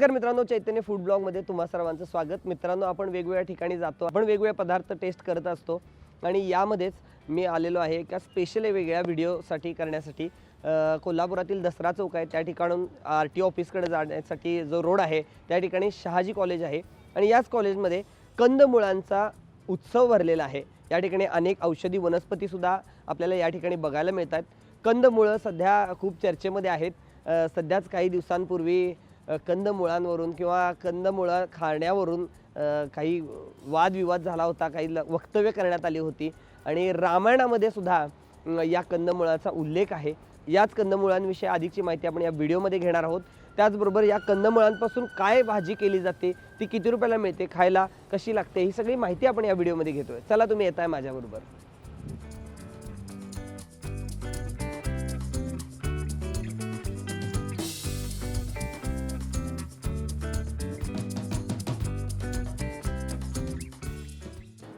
नमस्कार मित्रांनो चैतन्य फूड ब्लॉगमध्ये तुम्हा सर्वांचं स्वागत. मित्रांनो आपण वेगवेगळ्या ठिकाणी जातो. आपण वेगवेगळे पदार्थ टेस्ट करत असतो. आणि यामध्येच मी आलेलो आहे एका स्पेशल वेगळ्या व्हिडिओसाठी करण्यासाठी. कोल्हापुरातील दसरा चौक आहे. त्या ठिकाणून आर टी ऑफिसकडे जाण्यासाठी जो रोड आहे त्या ठिकाणी शहाजी कॉलेज आहे. आणि याच कॉलेजमध्ये कंदमुळांचा उत्सव भरलेला आहे. या ठिकाणी अनेक औषधी वनस्पतीसुद्धा आपल्याला या ठिकाणी बघायला मिळतात. कंदमुळं सध्या खूप चर्चेमध्ये आहेत. सध्याच काही दिवसांपूर्वी कंदमुळांवरून किंवा कंदमुळं खाण्यावरून काही वादविवाद झाला होता काही ल- वक्तव्य करण्यात आली होती. आणि रामायणामध्ये सुद्धा या कंदमुळाचा उल्लेख आहे. याच कंदमुळांविषयी अधिकची माहिती आपण या व्हिडिओमध्ये घेणार आहोत. त्याचबरोबर या कंदमुळांपासून काय भाजी केली जाते ती किती रुपयाला मिळते खायला कशी लागते ही सगळी माहिती आपण या व्हिडिओमध्ये घेतोय. चला तुम्ही येत आहे माझ्याबरोबर.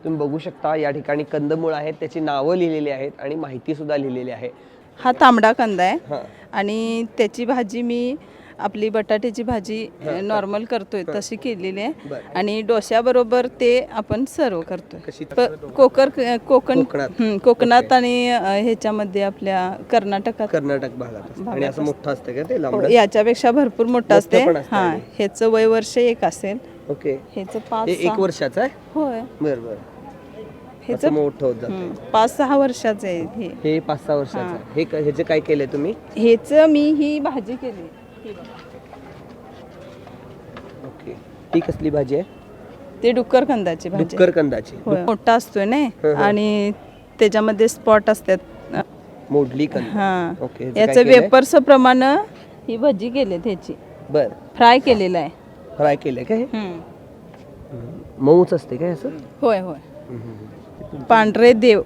तुम्ही बघू शकता या ठिकाणी कंदमुळ आहेत त्याची नावं लिहिलेली आहेत आणि माहिती सुद्धा लिहिलेली आहे. हा तांबडा कांदा आहे. हां. आणि त्याची भाजी मी आपली बटाट्याची भाजी नॉर्मल करतोय तशी केलेली आहे. आणि डोश्याबरोबर ते आपण सर्व करतोय. कोकर कोकण कोकणात. हं, आणि ह्याच्यामध्ये आपल्या कर्नाटकात. कर्नाटक भागात. आणि असं मोठं असतं. का ते लांबड? याच्यापेक्षा भरपूर मोठं असते हा. ह्याचं वय वर्ष एक असेल. ओके. ह्याचं पाच हे एक वर्षाचं आहे? होय. बरं बरं. ह्याचं? असं मोठं होत जातं हं, पाच सहा वर्षाचं आहे हे. हे पाच सहा वर्षाचं आहे. हे क- ह्याचे काय केलंय तुम्ही? ह्याचं मी ही भाजी केली. ही. बघा. ओके. ही कसली भाजी आहे? ते डुक्कर कंदाची भाजी. डुक्कर कंदाची होय. मोठा असतोय ना. आणि त्याच्यामध्ये स्पॉट असतात. मोडली कंद. हा. ओके काय याचं केलंय? वेपर्स प्रमाणे ही भजी केली त्याची बर. फ्राय केलेलं आहे. फ्राय केलंय का हे? हं. मऊच असते काय असं? होय होय. पांढरे देव.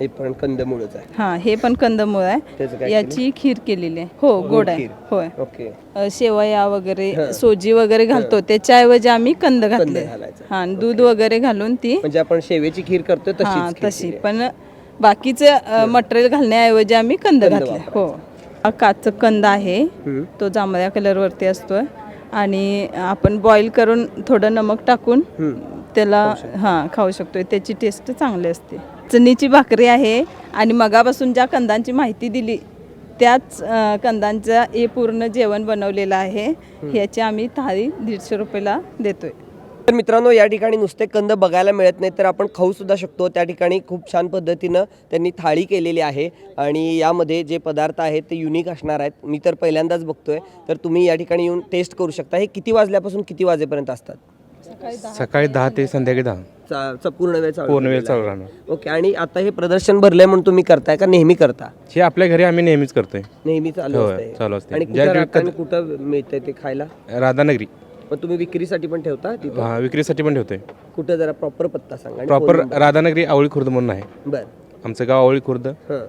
हे. पण कंदमुळच आहे. हा हे पण कंदमूळ त्याचं काय आहे याची खीर केलेली आहे. हो गोड आहे. खीर. होय. ओके. अ, शेवया वगैरे हं. सोजी वगैरे घालतो. त्याच्याऐवजी आम्ही कंद घातले. घालायचं. हा आणि दूध वगैरे घालून ती म्हणजे आपण शेवेची खीर करतोय हा तशीच खीर तशी. केली आहे. पण बाकीचं मटेरियल घालण्याऐवजी आम्ही कंद घातले. हो. हा काच कंद आहे. हम्म. तो जांभळ्या कलरवरती असतोय. आणि आपण बॉईल करून थोडं नमक टाकून हम्म. त्याला हां खाऊ शकतोय. त्याची टेस्ट चांगली असते. चणीची भाकरी आहे आणि मगापासून ज्या कंदांची माहिती दिली त्याच कंदांचं हे पूर्ण जेवण बनवलेलं आहे. ह्याची आम्ही थाळी दीडशे रुपयाला देतोय. तर मित्रांनो या ठिकाणी नुसते कंद बघायला मिळत नाही तर आपण खाऊ सुद्धा शकतो. त्या ठिकाणी खूप छान पद्धतीनं त्यांनी थाळी केलेली आहे आणि यामध्ये जे पदार्थ आहेत ते युनिक असणार आहेत. मी तर पहिल्यांदाच बघतोय. तर तुम्ही या ठिकाणी येऊन टेस्ट करू शकता. हे किती वाजल्यापासून किती वाजेपर्यंत असतात? सकाळी दहा ते संध्याकाळी दहा. चा- चा पूर्ण वेळ चालू पूर्ण वेळ चालू. राहणार. ओके आणि आता हे प्रदर्शन भरलंय म्हणून तुम्ही करताय का नेहमी करता? हे आपल्या घरी आम्ही नेहमीच करतोय. नेहमी चालू होय, असतंय. चालू असते. आणि ज्या कुठं दिवशी राहता आणि कुठं मिळतंय ते खायला? राधानगरी. मग तुम्ही विक्रीसाठी पण ठेवता तिथं? हा, विक्रीसाठी पण ठेवतोय. कुठं जरा प्रॉपर पत्ता सांगा प्रॉपर. राधानगरी आवळी खुर्द म्हणून आहे. बर. आमचं गाव आवळी खुर्द. हां.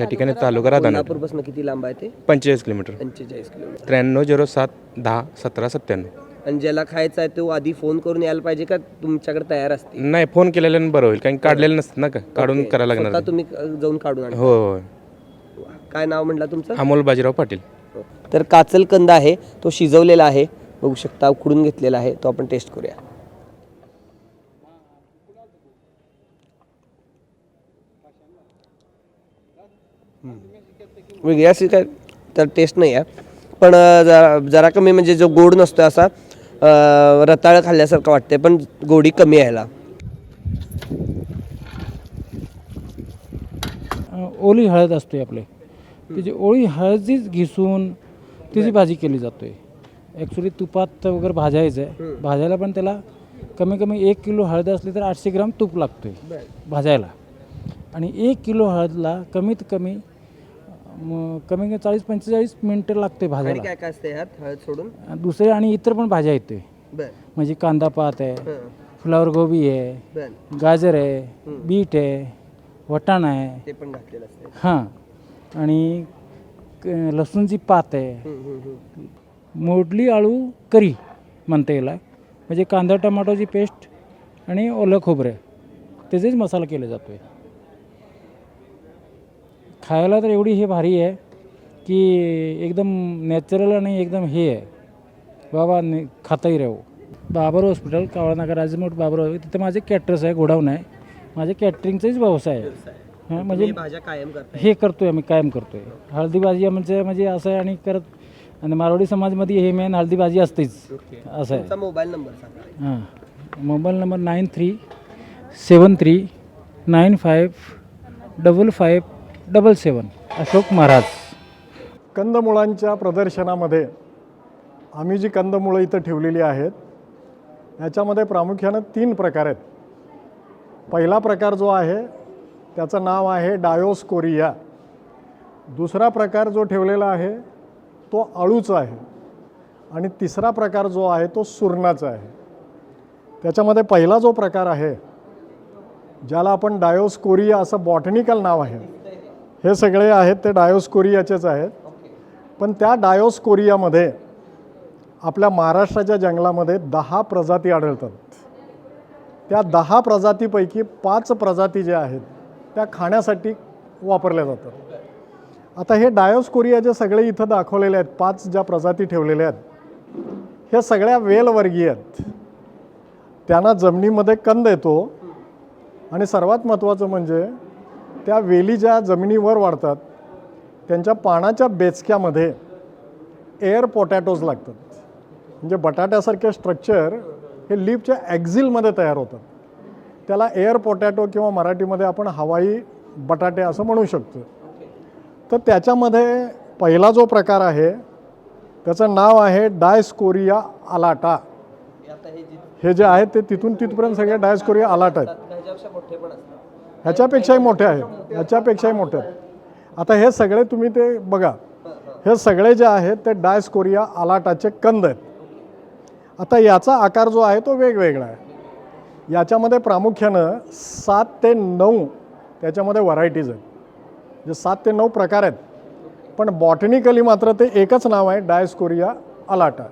या ठिकाणी तालुका राधानगरी. कोल्हापूरपासून किती लांब आहे ते? पंचेचाळीस किलोमीटर. पंचेचाळीस किलोमीटर. त्र्याण्णव झिरो सात दहा सतरा सत्त्याण्णव. आणि ज्याला खायचा आहे तो आधी फोन करून यायला पाहिजे का तुमच्याकडे तयार असते? नाही फोन केलेल्यानं बरं होईल कारण काढलेलं नसतं ना का? काढून करायला लागणार स्वतः तुम्ही अ, जाऊन काढून. हो हो काय नाव म्हटलं तुमचं? अमोल बाजीराव पाटील. तर काचल कंद आहे तो शिजवलेला आहे. बघू शकता उकडून घेतलेला आहे तो आपण टेस्ट करूया. वेगळी अशी काय तर टेस्ट नाही आहे. पण जरा जरा कमी म्हणजे जो गोड नसतो असा रताळं खाल्ल्यासारखं वाटते पण गोडी कमी आहे याला अ, ओली हळद असते आपले. त्याची ओळी हळदीच घिसून त्याची भाजी केली जाते ॲक्च्युली तुपात वगैरे भाजायचं आहे. भाजायला पण त्याला कमी कमी एक किलो हळद असली तर आठशे ग्राम तूप लागतो आहे भाजायला. आणि एक किलो हळदला कमीत कमी म, कमी कमी चाळीस पंचेचाळीस मिनटं लागते आणि भाजायला काय काय असते ह्यात हळद सोडून? दुसरे आणि इतर पण भाज्या येते बर. म्हणजे कांदा पात आहे हं, फ्लावर गोबी आहे बर. गाजर आहे बीट आहे वटाणा आहे. ते पण घातलेलं असते हां. आणि क- लसूणची पात आहे. हं, हं, हं. मोडली आळू करी म्हणता येईल. म्हणजे कांदा टमाटोची पेस्ट आणि ओलं खोबरं. त्याचेच मसाला केला जातो आहे खायला तर एवढी हे भारी आहे की एकदम नॅचरल आणि एकदम हे आहे. बाबा ने खाताही राहू. बाबर हॉस्पिटल कावळानगर राजमोट बाबर हॉस्पिटल तिथे माझे कॅटरस आहे गोडाऊन आहे. माझे कॅटरिंगचाच व्यवसाय आहे. हां म्हणजे हे भाज्या कायम करताय. हे करतोय आम्ही कायम करतोय. हळदी भाजी म्हणजे म्हणजे असं आहे आणि करत आणि मारवाडी समाजमध्ये हे मेन हळदी भाजी असतेच असं आहे. मोबाईल नंबर हां. Mobile number nine three seven three nine five double five double seven Ashok Maharaj. कंदमुळांच्या प्रदर्शनामध्ये आम्ही जी कंदमुळं इथं ठेवलेली आहेत याच्यामध्ये प्रामुख्यानं तीन प्रकार आहेत. पहिला प्रकार जो आहे त्याचं नाव आहे डायोस्कोरिया. दुसरा प्रकार जो ठेवलेला आहे तो अळूचा आहे. आणि तिसरा प्रकार जो आहे तो सुरणाचा आहे. त्याच्यामध्ये पहिला जो प्रकार आहे ज्याला आपण डायोस्कोरिया असं बॉटनिकल नाव आहे हे सगळे आहेत ते डायोस्कोरियाचेच आहेत. पण त्या डायोस्कोरियामध्ये आपल्या महाराष्ट्राच्या जंगलामध्ये दहा प्रजाती आढळतात. त्या दहा प्रजातीपैकी पाच प्रजाती ज्या आहेत त्या खाण्यासाठी वापरल्या जातात. आता हे डायोस्कोरिया जे सगळे इथं दाखवलेले आहेत पाच ज्या प्रजाती ठेवलेल्या आहेत हे सगळ्या वेलवर्गीय आहेत. त्यांना जमिनीमध्ये कंद येतो. आणि सर्वात महत्त्वाचं म्हणजे त्या वेली ज्या जमिनीवर वाढतात त्यांच्या पानाच्या बेचक्यामध्ये एअर पोटॅटोज लागतात. म्हणजे बटाट्यासारखे स्ट्रक्चर हे लिपच्या ॲक्झिलमध्ये तयार होतात. त्याला एअर पोटॅटो किंवा मराठीमध्ये आपण हवाई बटाटे असं म्हणू शकतो. तर त्याच्यामध्ये पहिला जो प्रकार आहे त्याचं नाव आहे डायस्कोरिया अलाटा. हे हे जे आहेत ते तिथून तिथपर्यंत सगळे डायस्कोरिया अलाट आहेत. ह्याच्यापेक्षाही मोठे आहेत. ह्याच्यापेक्षाही मोठे आहेत. आता हे सगळे तुम्ही ते बघा. हे सगळे जे आहेत ते डायस्कोरिया अलाटाचे कंद आहेत. आता याचा आकार जो आहे तो वेगवेगळा आहे. याच्यामध्ये प्रामुख्यानं सात ते नऊ त्याच्यामध्ये व्हरायटीज आहेत. जे सात ते नऊ प्रकार आहेत. पण बॉटनिकली मात्र ते एकच नाव आहे डायस्कोरिया अलाटा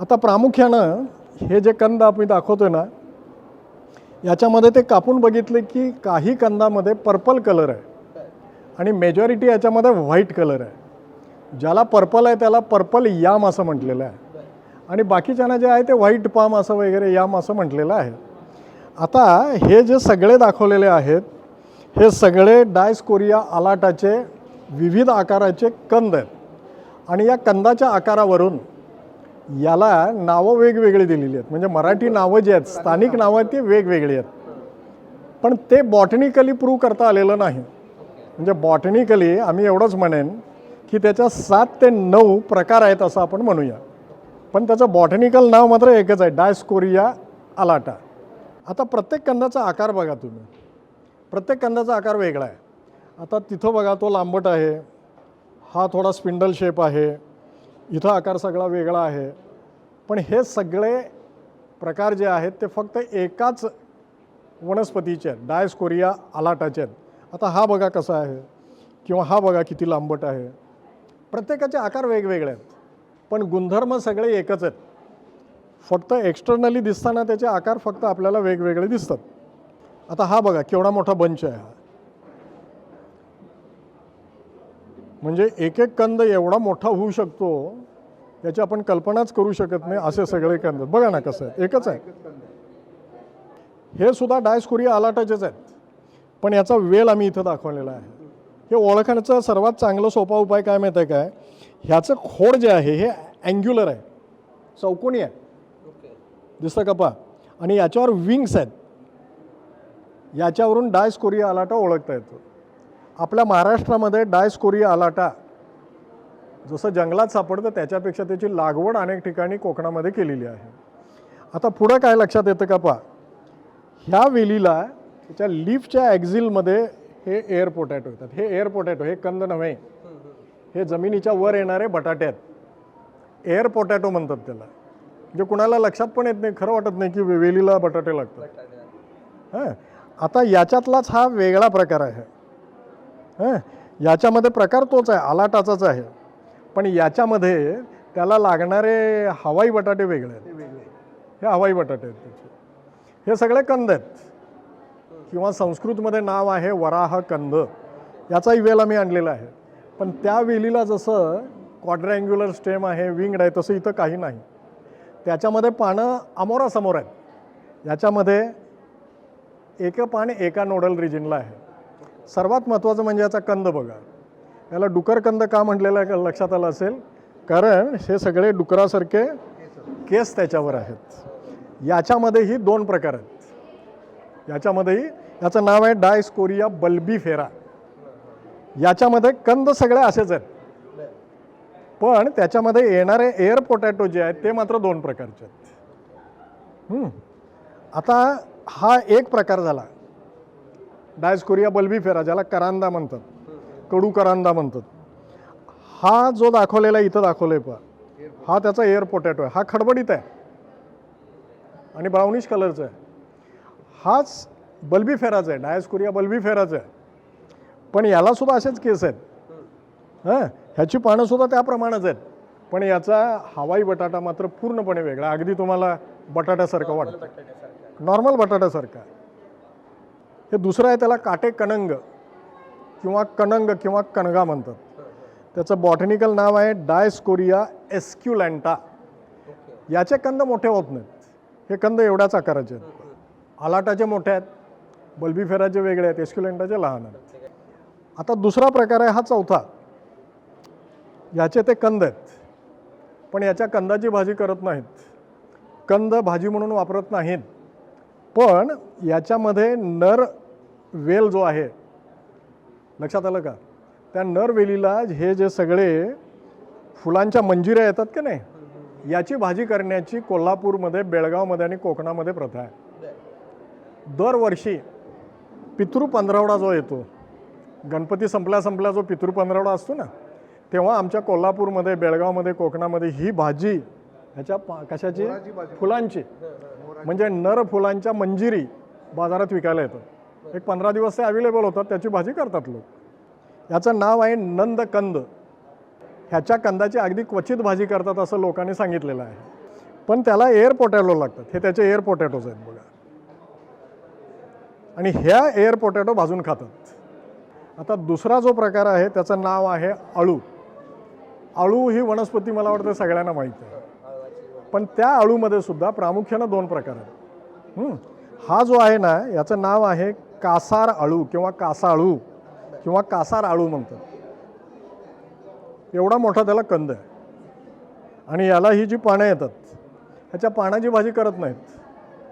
आता प्रामुख्यानं हे जे कंद आपण आहे ना याच्यामध्ये ते कापून बघितले की काही कंदामध्ये पर्पल कलर आहे. आणि मेजॉरिटी याच्यामध्ये व्हाईट कलर आहे. ज्याला पर्पल आहे त्याला पर्पल याम असं म्हटलेलं आहे. आणि बाकीच्यांना जे आहे ते व्हाईट पाम असं वगैरे याम असं म्हटलेलं आहे. आता हे जे सगळे दाखवलेले आहेत हे सगळे डायस्कोरिया आलाटाचे विविध आकाराचे कंद आहेत. आणि या कंदाच्या आकारावरून याला नावं वेगवेगळी दिलेली आहेत. म्हणजे मराठी नावं जी आहेत स्थानिक नावं आहेत ती वेगवेगळी आहेत. पण ते बॉटनिकली प्रूव्ह करता आलेलं नाही. म्हणजे बॉटनिकली आम्ही एवढंच म्हणेन की त्याच्या सात ते नऊ प्रकार आहेत असं आपण म्हणूया. पण त्याचं बॉटनिकल नाव मात्र एकच आहे डायस्कोरिया अलाटा आता प्रत्येक कंदाचा आकार बघा तुम्ही. प्रत्येक कंदाचा आकार वेगळा आहे. आता तिथं बघा तो लांबट आहे. हा थोडा स्पिंडल शेप आहे. इथं आकार सगळा वेगळा आहे. पण हे सगळे प्रकार जे आहेत ते फक्त एकाच वनस्पतीचे आहेत. डायस्कोरिया अलाटाचे आहेत. आता हा बघा कसा आहे किंवा हा बघा किती लांबट आहे. प्रत्येकाचे आकार वेगवेगळे आहेत. पण गुणधर्म सगळे एकच आहेत. फक्त एक्सटर्नली दिसताना त्याचे आकार फक्त आपल्याला वेगवेगळे दिसतात. आता हा बघा केवढा मोठा बंच आहे हा. म्हणजे एक एक कंद एवढा मोठा होऊ शकतो याची आपण कल्पनाच करू शकत नाही असे सगळे कंद. बघा ना कसं आहे. एकच आहे. हे सुद्धा डायस्कुरिया अलाटाचेच आहेत. पण याचा वेल आम्ही इथं दाखवलेला आहे. हे ओळखण्याचा सर्वात चांगला सोपा उपाय काय माहीत आहे काय? ह्याचं खोड जे आहे हे अँग्युलर आहे. चौकोनी आहे. दिसतं का पा आणि याच्यावर विंग्स आहेत. याच्यावरून डायस्कोरिया अलाटा ओळखता येतो. आपल्या महाराष्ट्रामध्ये डायस्कोरिया अलाटा जसं जंगलात सापडतं त्याच्यापेक्षा त्याची लागवड अनेक ठिकाणी कोकणामध्ये केलेली आहे. आता पुढं काय लक्षात येतं का पा ह्या वेलीला त्याच्या लीफच्या ॲक्झिलमध्ये हे एअर पोटॅटो येतात. हे एअर पोटॅटो हे कंद नव्हे. हे जमिनीच्या वर येणारे बटाटे आहेत. एअर पोटॅटो म्हणतात त्याला. म्हणजे कुणाला लक्षात पण येत नाही खरं वाटत नाही की वेलीला बटाटे लागतात. हां. आता याच्यातलाच हा वेगळा प्रकार आहे. हं? याच्यामध्ये प्रकार तोच आहे आलाटाचाच आहे. पण याच्यामध्ये त्याला लागणारे हवाई बटाटे वेगळे आहेत. हे हवाई बटाटे आहेत त्याचे. हे सगळे कंद आहेत. किंवा संस्कृतमध्ये नाव आहे वराह कंद. याचाही वेल आम्ही आणलेला आहे. पण त्या वेलीला जसं क्वाड्रँग्युलर स्टेम आहे विंगड आहे तसं इथं काही नाही. त्याच्यामध्ये पानं अमोरासमोर आहेत. याच्यामध्ये एक पान एका नोडल रिजनला आहे. सर्वात महत्त्वाचं म्हणजे याचा कंद बघा. याला डुकरकंद का म्हटलेलं आहे लक्षात आलं असेल? कारण हे सगळे डुकरासारखे केस त्याच्यावर आहेत. याच्यामध्येही दोन प्रकार आहेत. याच्यामध्येही याचं नाव आहे डायस्कोरिया बल्बी फेरा याच्यामध्ये कंद सगळे असेच आहेत. पण त्याच्यामध्ये येणारे एअर पोटॅटो जे आहेत ते मात्र दोन प्रकारचे आहेत. आता हा एक प्रकार झाला. डायस्कोरिया बल्बी फेरा ज्याला करांदा म्हणतात. कडू करांदा म्हणतात. हा जो दाखवलेला इथं दाखवलं आहे पहा. हा त्याचा एअर पोटॅटो आहे. हा खडबडीत आहे. आणि ब्राउनिश कलरचा आहे. हाच बल्बी फेराचा आहे. डायस्कोरिया बल्बी फेराचा आहे. पण याला सुद्धा असेच केस आहेत. हां? ह्याची पानं सुद्धा त्याप्रमाणेच आहेत. पण याचा हवाई बटाटा मात्र पूर्णपणे वेगळा. अगदी तुम्हाला बटाट्यासारखं वाटतं. नॉर्मल बटाट्यासारखा. हे दुसरं आहे त्याला काटे कणंग किंवा कणंग किंवा कणगा म्हणतात. त्याचं बॉटनिकल नाव आहे डायस्कोरिया एस्क्युलँटा याचे कंद मोठे होत नाहीत. हे कंद एवढ्याच आकाराचे आहेत. आलाटाचे मोठे आहेत. बल्बीफेराचे वेगळे आहेत. एस्क्युलँटाचे लहान आहेत. आता दुसरा प्रकार आहे हा चौथा. याचे ते कंद आहेत. पण याच्या कंदाची भाजी करत नाहीत. कंद भाजी म्हणून वापरत नाहीत. पण याच्यामध्ये नर वेल जो आहे लक्षात आलं का? त्या नर वेलीला हे जे सगळे फुलांच्या मंजिऱ्या येतात का नाही? याची भाजी करण्याची कोल्हापूरमध्ये बेळगावमध्ये आणि कोकणामध्ये प्रथा आहे. दरवर्षी पितृ पंधरवडा जो येतो गणपती संपल्या संपल्या जो पितृ पंधरवडा असतो ना तेव्हा आमच्या कोल्हापूरमध्ये बेळगावमध्ये कोकणामध्ये ही भाजी ह्याच्या पा कशाची? फुलांची. म्हणजे नर फुलांच्या मंजिरी बाजारात विकायला येतात. एक पंधरा दिवस ते अवेलेबल होतात त्याची भाजी करतात लोक. याचं नाव आहे नंदकंद. ह्याच्या कंदाची अगदी क्वचित भाजी करतात असं लोकांनी सांगितलेलं आहे. पण त्याला एअर पोटॅटो लागतात. हे त्याचे एअर पोटॅटोज आहेत बघा. आणि ह्या एअर पोटॅटो भाजून खातात. आता दुसरा जो प्रकार आहे त्याचं नाव आहे अळू. अळू ही वनस्पती मला वाटतं सगळ्यांना माहीत आहे. पण त्या अळूमध्ये सुद्धा प्रामुख्यानं दोन प्रकार आहेत. हा जो आहे ना याचं नाव आहे कासार अळू किंवा कासा अळू किंवा कासार आळू म्हणतात. एवढा मोठा त्याला कंद आहे. आणि याला ही जी पानं येतात ह्याच्या पानाची भाजी करत नाहीत.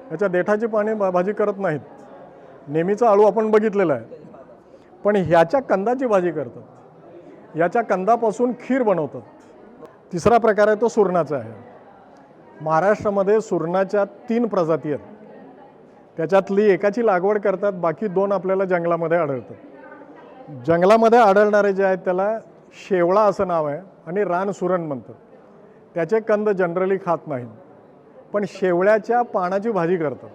ह्याच्या देठाची पाने भाजी करत नाहीत. नेहमीचा आळू आपण बघितलेला आहे. पण ह्याच्या कंदाची भाजी करतात. याच्या कंदापासून खीर बनवतात. तिसरा प्रकार आहे तो सुरणाचा आहे. महाराष्ट्रामध्ये सुरणाच्या तीन प्रजाती आहेत. त्याच्यातली एकाची लागवड करतात बाकी दोन आपल्याला जंगलामध्ये आढळतात. जंगलामध्ये आढळणारे जे आहेत त्याला शेवळा असं नाव आहे आणि रान सुरण म्हणतात. त्याचे कंद जनरली खात नाहीत. पण शेवळ्याच्या पानाची भाजी करतात.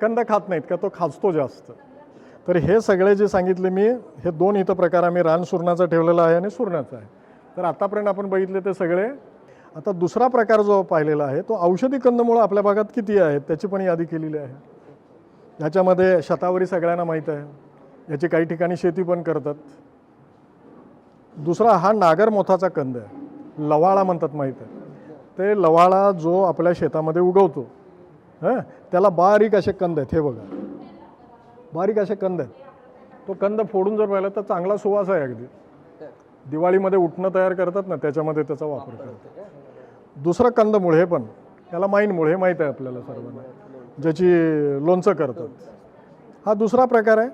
कंद खात नाहीत का? तो खाजतो जास्त. तर हे सगळे जे सांगितले मी हे दोन इथं प्रकार आम्ही रान सुरणाचा ठेवलेला आहे आणि सुरणाचा आहे. तर आतापर्यंत आपण बघितले ते सगळे. आता दुसरा प्रकार जो पाहिलेला आहे तो औषधी कंदमुळं आपल्या भागात किती आहेत त्याची पण यादी केलेली आहे. याच्यामध्ये शतावरी सगळ्यांना माहीत आहे. याची काही ठिकाणी शेती पण करतात. दुसरा हा नागर मोथाचा कंद आहे. लवाळा म्हणतात माहीत आहे. ते लवाळा जो आपल्या शेतामध्ये उगवतो हां त्याला बारीक असे कंद आहेत. हे बघा. बारीक असे कंद आहेत. तो कंद फोडून जर पाहिला तर चांगला सुवास आहे अगदी. दिवाळीमध्ये उठणं तयार करतात ना त्याच्यामध्ये त्याचा वापर करतात. दुसरं कंदमुळे हे पण त्याला माईनमुळे हे माहीत आहे आपल्याला सर्वांना. ज्याची लोणचं करतात. हा दुसरा प्रकार आहे.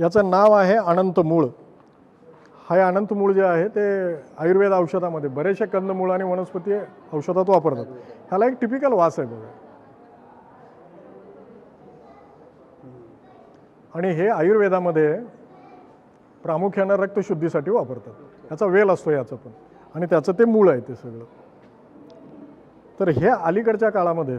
याचं नाव आहे अनंत मूळ. हे अनंत मूळ जे आहे ते आयुर्वेद औषधामध्ये बरेचसे कंदमूळ आणि वनस्पती औषधात वापरतात. ह्याला एक टिपिकल वास आहे बघा. आणि हे आयुर्वेदामध्ये प्रामुख्यानं रक्तशुद्धीसाठी वापरतात. याचा वेल असतो याचं पण. आणि त्याचं ते मूळ आहे ते सगळं. तर हे अलीकडच्या काळामध्ये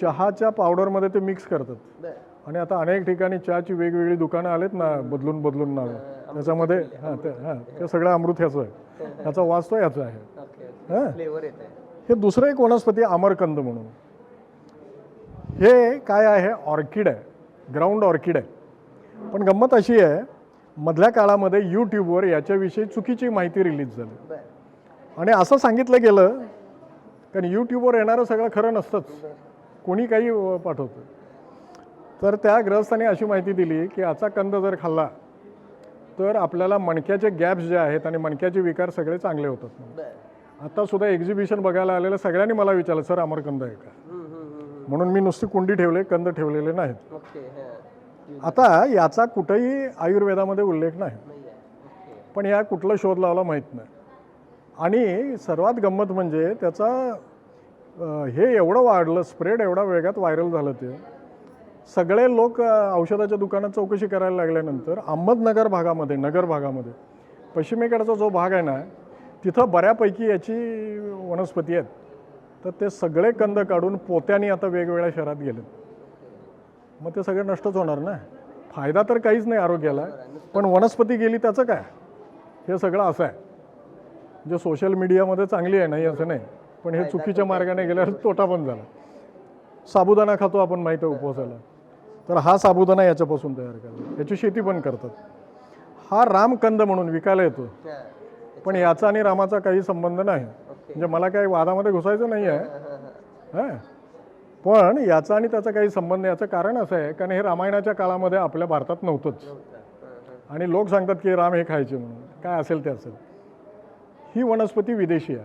चहाच्या पावडरमध्ये ते मिक्स करतात. आणि आता अनेक ठिकाणी चहाची वेगवेगळी दुकानं आलेत ना बदलून बदलून नावं. त्याच्यामध्ये हां ते हां ते सगळं अमृत ह्याचं आहे. ह्याचा वास तो याचा आहे. हां? फ्लेवर येत आहे. हे दुसरं एक वनस्पती अमरकंद म्हणून. हे काय आहे? ऑर्किड आहे. ग्राउंड ऑर्किड आहे. पण गंमत अशी आहे मधल्या काळामध्ये यूट्यूबवर याच्याविषयी चुकीची माहिती रिलीज झाली. आणि असं सांगितलं गेलं कारण यूट्यूबवर येणारं सगळं खरं नसतंच. कोणी काही पाठवतं. तर त्या ग्रहस्थाने अशी माहिती दिली की याचा कंद जर खाल्ला तर आपल्याला मणक्याचे गॅप्स जे आहेत आणि मणक्याचे विकार सगळे चांगले होतात. आता सुद्धा एक्झिबिशन बघायला आलेलं सगळ्यांनी मला विचारलं सर अमरकंद आहे का? म्हणून मी नुसती कुंडी ठेवले कंद ठेवलेले नाहीत. आता याचा कुठंही आयुर्वेदामध्ये उल्लेख नाही. पण या कुठला शोध लावला माहीत नाही. आणि सर्वात गंमत म्हणजे त्याचा हे एवढं वाढलं स्प्रेड एवढा वेगात व्हायरल झालं ते. सगळे लोक औषधाच्या दुकानात चौकशी करायला लागल्यानंतर अहमदनगर भागामध्ये नगर भागामध्ये पश्चिमेकडचा जो भाग आहे ना तिथं बऱ्यापैकी याची वनस्पती आहेत. तर ते सगळे कंद काढून पोत्याने आता वेगवेगळ्या शहरात गेलेत. मग ते सगळं नष्टच होणार ना? फायदा तर काहीच नाही आरोग्याला पण वनस्पती गेली त्याचं काय? हे सगळं असं आहे. जे सोशल मीडियामध्ये चांगली आहे नाही असं नाही. पण हे चुकीच्या मार्गाने गेल्यावर तोटा पण झाला. साबुदाणा खातो आपण माहिती आहे उपवासाला. तर हा साबुदाणा याच्यापासून तयार करतात. याची शेती पण करतात. हा रामकंद म्हणून विकायला येतो. पण याचा आणि रामाचा काही संबंध नाही. म्हणजे मला काही वादामध्ये घुसायचं नाही आहे. हां पण याचा आणि त्याचा काही संबंध. याचं कारण असं आहे. कारण हे रामायणाच्या काळामध्ये आपल्या भारतात नव्हतंच. आणि लोक सांगतात की राम हे खायचे म्हणून. काय असेल ते असेल. ही वनस्पती विदेशी आहे.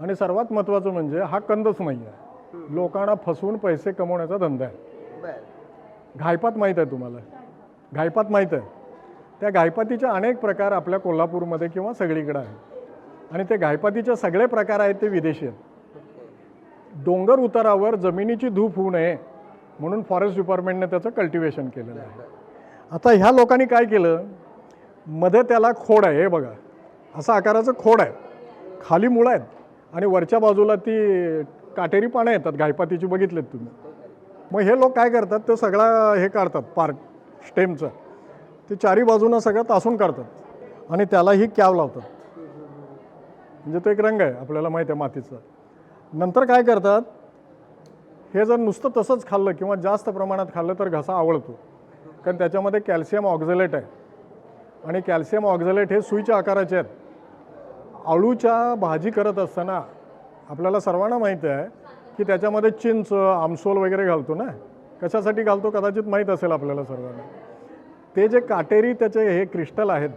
आणि सर्वात महत्त्वाचं म्हणजे हा कंदच नाही आहे लोकांना फसवून पैसे कमवण्याचा धंदा आहे. घायपात माहीत आहे तुम्हाला? घायपात माहीत आहे. त्या घायपातीचे अनेक प्रकार आपल्या कोल्हापूरमध्ये किंवा सगळीकडे आहेत. आणि ते घायपातीचे सगळे प्रकार आहेत ते विदेशी आहेत. डोंगर उतारावर जमिनीची धूप होऊ नये म्हणून फॉरेस्ट डिपार्टमेंटने त्याचं कल्टिवेशन केलेलं आहे. आता ह्या लोकांनी काय केलं? मध्ये त्याला खोड आहे हे बघा. असं आकाराचं खोड आहे. खाली मुळं आहेत. आणि वरच्या बाजूला ती काटेरी पानं येतात घायपातीची बघितलेत तुम्ही. मग हे लोक काय करतात ते सगळा हे काढतात पार्क स्टेमचं. ते चारी बाजूनं सगळं तासून काढतात आणि त्याला ही कॅव लावतात. म्हणजे तो एक रंग आहे आपल्याला माहिती आहे मातीचा. नंतर काय करतात हे जर नुसतं तसंच खाल्लं किंवा जास्त प्रमाणात खाल्लं तर घसा आवडतो कारण त्याच्यामध्ये कॅल्शियम ऑक्झलेट आहे. आणि कॅल्शियम ऑक्झलेट हे सुईच्या आकाराचे आहेत. आळूच्या भाजी करत असताना आपल्याला सर्वांना माहिती आहे की त्याच्यामध्ये चिंच आमसोल वगैरे घालतो ना? कशासाठी घालतो कदाचित माहीत असेल आपल्याला सर्वांना. ते जे काटेरी त्याचे हे क्रिस्टल आहेत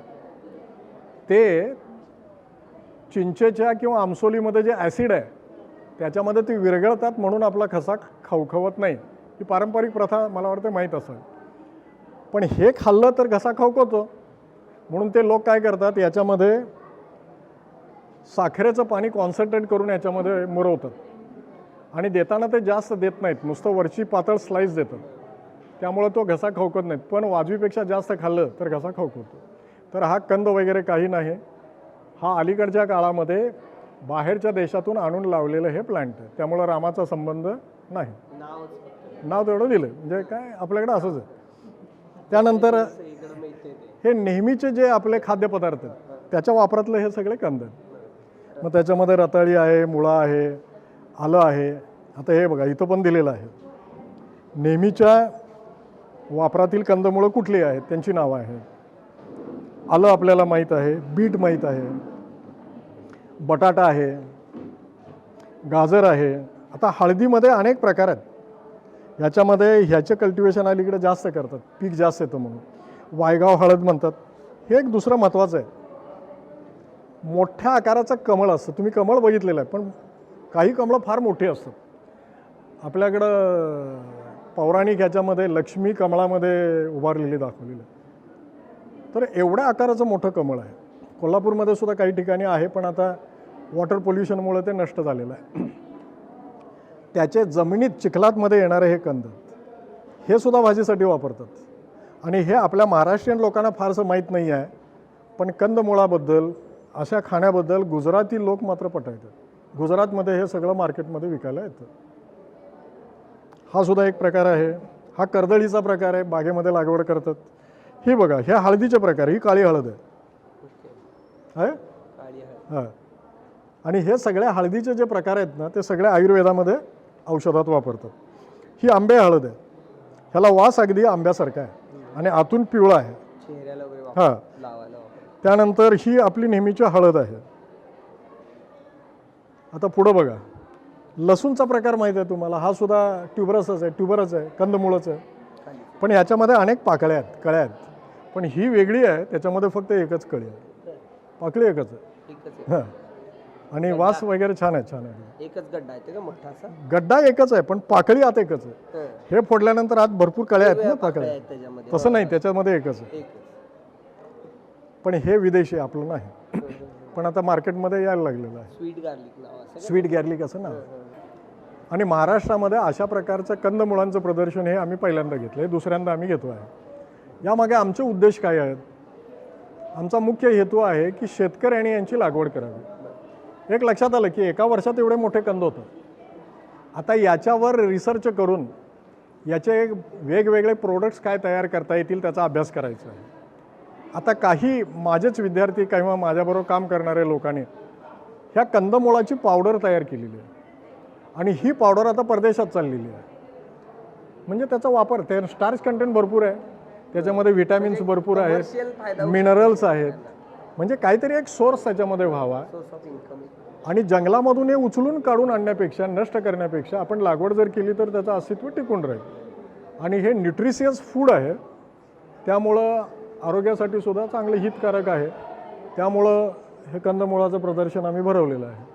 ते चिंचेच्या किंवा आमसोलीमध्ये जे ॲसिड आहे त्याच्यामध्ये ते विरघळतात म्हणून आपला खसा खवखवत नाही. ही पारंपरिक प्रथा मला वाटतं माहीत असेल. पण हे खाल्लं तर घसा खवखवतो म्हणून ते लोक काय करतात याच्यामध्ये साखरेचं पाणी कॉन्सन्ट्रेट करून याच्यामध्ये मुरवतात. आणि देताना ते जास्त देत नाहीत. नुसतं वरची पातळ स्लाईस देतात. त्यामुळं तो घसा खवकत नाहीत. पण वाजवीपेक्षा जास्त खाल्लं तर घसा खवकवतो तर हा कंद वगैरे काही नाही. हा अलीकडच्या काळामध्ये बाहेरच्या देशातून आणून लावलेलं हे प्लांट आहे. त्यामुळं रामाचा संबंध नाही. नाव तेवढं दिलं म्हणजे काय? आपल्याकडे असंच आहे. त्यानंतर हे नेहमीचे जे आपले खाद्यपदार्थ आहेत त्याच्या वापरातलं हे सगळे कंद आहेत. मग त्याच्यामध्ये रताळी आहे मुळा आहे आलं आहे. आता हे बघा इथं पण दिलेलं आहे. नेहमीच्या वापरातील कंदमुळं कुठली आहेत? त्यांची नावं आहेत. आलं आपल्याला माहीत आहे बीट माहीत आहे. बटाटा आहे. गाजर आहे. आता हळदीमध्ये अनेक प्रकार आहेत. ह्याच्यामध्ये ह्याचं कल्टिवेशन अलीकडे जास्त करतात. पीक जास्त येतं म्हणून. वायगाव हळद म्हणतात. हे एक दुसरं महत्त्वाचं आहे. मोठ्या आकाराचं कमळ असतं. तुम्ही कमळ बघितलेलं आहे पण काही कमळं फार मोठी असतात. आपल्याकडं पौराणिक ह्याच्यामध्ये लक्ष्मी कमळामध्ये उभारलेली दाखवलेलं आहे. तर एवढ्या आकाराचं मोठं कमळ आहे. कोल्हापूरमध्ये सुद्धा काही ठिकाणी आहे पण आता वॉटर पोल्युशनमुळे ते नष्ट झालेलं आहे. त्याचे जमिनीत चिखलातमध्ये येणारे हे कंद हे सुद्धा भाजीसाठी वापरतात. आणि हे आपल्या महाराष्ट्रीयन लोकांना फारसं माहीत नाही आहे पण कंदमुळाबद्दल अशा खाण्याबद्दल गुजराती लोक मात्र पटायतात गुजरातमध्ये हे सगळं मार्केटमध्ये विकायला येतं. हा सुद्धा एक प्रकार आहे. हा कर्दळीचा प्रकार आहे. बागेमध्ये लागवड करतात. ही बघा हे हळदीचे प्रकार ही काळी हळद आहे. हां. आणि हे सगळ्या हळदीचे जे प्रकार आहेत ना ते सगळे आयुर्वेदामध्ये औषधात वापरतात. ही आंबे हळद आहे. ह्याला वास अगदी आंब्यासारखा आहे. आणि आतून पिवळा आहे. हां. त्यानंतर ही आपली नेहमीची हळद आहे. आता पुढं बघा. लसूणचा प्रकार माहीत आहे तुम्हाला. हा सुद्धा ट्युबरसच आहे ट्युबरच आहे कंदमुळच आहे. पण ह्याच्यामध्ये अनेक पाकळ्या आहेत कळ्या आहेत. पण ही वेगळी आहे त्याच्यामध्ये फक्त एकच कळी आहे. पाकळी एकच आहे. हां. आणि वास वगैरे छान आहे छान आहे. एकच गड्डा आहे का मोठा असा गड्डा एकच आहे पण पाकळी आत एकच आहे. हं. फोडल्यानंतर आत भरपूर कळ्या आहेत ना पाकळ्या. तसं नाही त्याच्यामध्ये एकच आहे. पण हे विदेशी आपलं नाही. पण आता मार्केटमध्ये यायला लागलेलं आहे. Sweet garlic? स्वीट गॅर्लिक असं आहे. आणि महाराष्ट्रामध्ये अशा प्रकारचं कंदमुळांचं प्रदर्शन हे आम्ही पहिल्यांदा घेतलं हे दुसऱ्यांदा आम्ही घेतो आहे. यामागे आमचे उद्देश काय आहेत? आमचा मुख्य हेतू आहे की शेतकऱ्यांनी यांची लागवड करावी. एक लक्षात आलं की एका वर्षात एवढे मोठे कंद होतं. आता याच्यावर रिसर्च करून याचे वेगवेगळे प्रोडक्ट्स काय तयार करता येतील त्याचा अभ्यास करायचा आहे. आता काही माझेच विद्यार्थी किंवा माझ्याबरोबर काम करणारे लोकांनी ह्या कंदमुळाची पावडर तयार केलेली आहे. आणि ही पावडर आता परदेशात चाललेली आहे. म्हणजे त्याचा वापर ते स्टार्च कंटेंट भरपूर आहे. त्याच्यामध्ये विटॅमिन्स भरपूर Commercial आहेत मिनरल्स आहेत. म्हणजे काहीतरी एक सोर्स त्याच्यामध्ये व्हावा. आणि जंगलामधून हे उचलून काढून आणण्यापेक्षा नष्ट करण्यापेक्षा आपण लागवड जर केली तर त्याचं अस्तित्व टिकून राहील. आणि हे न्यूट्रिशियस फूड आहे. त्यामुळं आरोग्यासाठी सुद्धा चांगले हितकारक आहे. त्यामुळं हे कंदमुळाचं प्रदर्शन आम्ही भरवलेलं आहे.